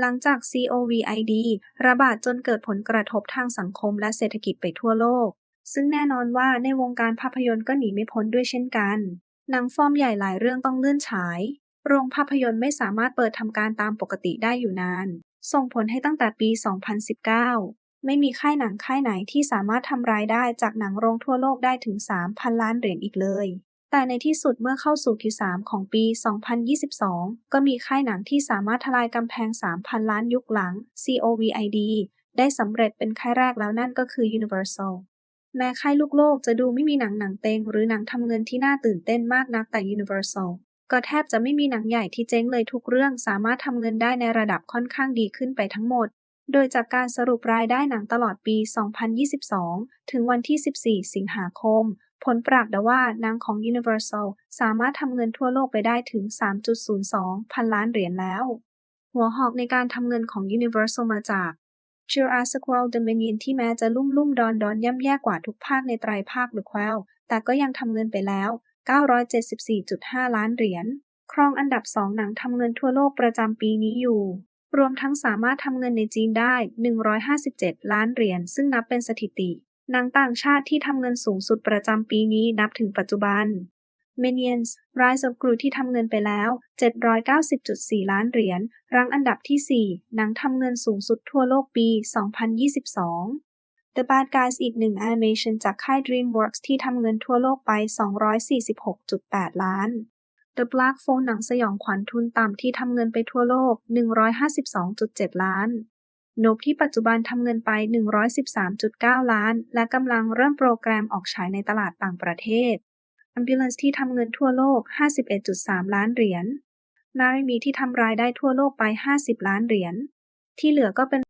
หลังจาก COVID ระบาดจนเกิดผลกระทบทางสังคมและเศรษฐกิจไปทั่วโลก ซึ่งแน่นอนว่าในวงการภาพยนตร์ก็หนีไม่พ้นด้วยเช่นกัน หนังฟอร์มใหญ่หลายเรื่องต้องเลื่อนฉาย โรงภาพยนตร์ไม่สามารถเปิดทำการตามปกติได้อยู่นาน ส่งผลให้ตั้งแต่ปี 2019 ไม่มีค่ายหนังค่ายไหนที่สามารถทำรายได้จากหนังโรงทั่วโลกได้ถึง 3,000 ล้านเหรียญอีกเลย แต่ในที่สุดเมื่อเข้าสู่ Q3 ของปี 2022 ก็มีค่ายหนังที่สามารถทลายกำแพง 3,000 ล้านยุคหลัง COVID ได้สำเร็จเป็นค่ายแรกแล้วนั่นก็คือ Universal แม้ค่ายลูกโลกจะดูไม่มีหนังหนังเต็งหรือหนังทำเงินที่น่าตื่นเต้นมากนักแต่ Universal ก็แทบจะไม่มีหนังใหญ่ที่เจ๊งเลยทุกเรื่องสามารถทำเงินได้ในระดับค่อนข้างดีขึ้นไปทั้งหมด โดยจากการสรุปรายได้หนังตลอดปี 2022 ถึงวันที่ 14 สิงหาคม ผลปรากฏว่าหนังของ Universal สามารถทำเงินทั่วโลกไปได้ถึง 3.02 พันล้านเหรียญแล้ว หัวหอกในการทำเงินของ Universal มาจาก Jurassic World Dominion ที่แม้จะลุ่มลุ่มดอนดอนย่ำแย่กว่าทุกภาคในไตรภาคหรือแควแต่ก็ยังทำเงินไปแล้ว 974.5 ล้านเหรียญ ครองอันดับ 2 หนังทำเงินทั่วโลกประจำปีนี้อยู่ รวมทั้งสามารถทำเงินในจีนได้ 157 ล้านเหรียญ ซึ่งนับเป็นสถิติ หนังต่างชาติที่ทำเงินสูงสุดประจำปีนี้นับถึงปัจจุบัน Minions Rise of Gru ที่ทำเงินไปแล้ว 790.4 ล้านเหรียญ รั้งอันดับที่ 4 หนังทำเงินสูงสุดทั่วโลกปี 2022 The Bad Guys อีกหนึ่งแอนิเมชันจากค่าย DreamWorks ที่ทำเงินทั่วโลกไป 246.8 ล้าน The Black Phone หนังสยองขวัญทุนต่ำที่ทำเงินไปทั่วโลก 152.7 ล้าน นบที่ปัจจุบันทำเงินไป 113.9 ล้าน และกำลังเริ่มโปรแกรมออกฉายในตลาดต่างประเทศ Ambulance ที่ทำเงินทั่วโลก 51.3 ล้านเหรียญ นาริมีที่ทำรายได้ทั่วโลกไป 50 ล้านเหรียญ ที่เหลือก็เป็น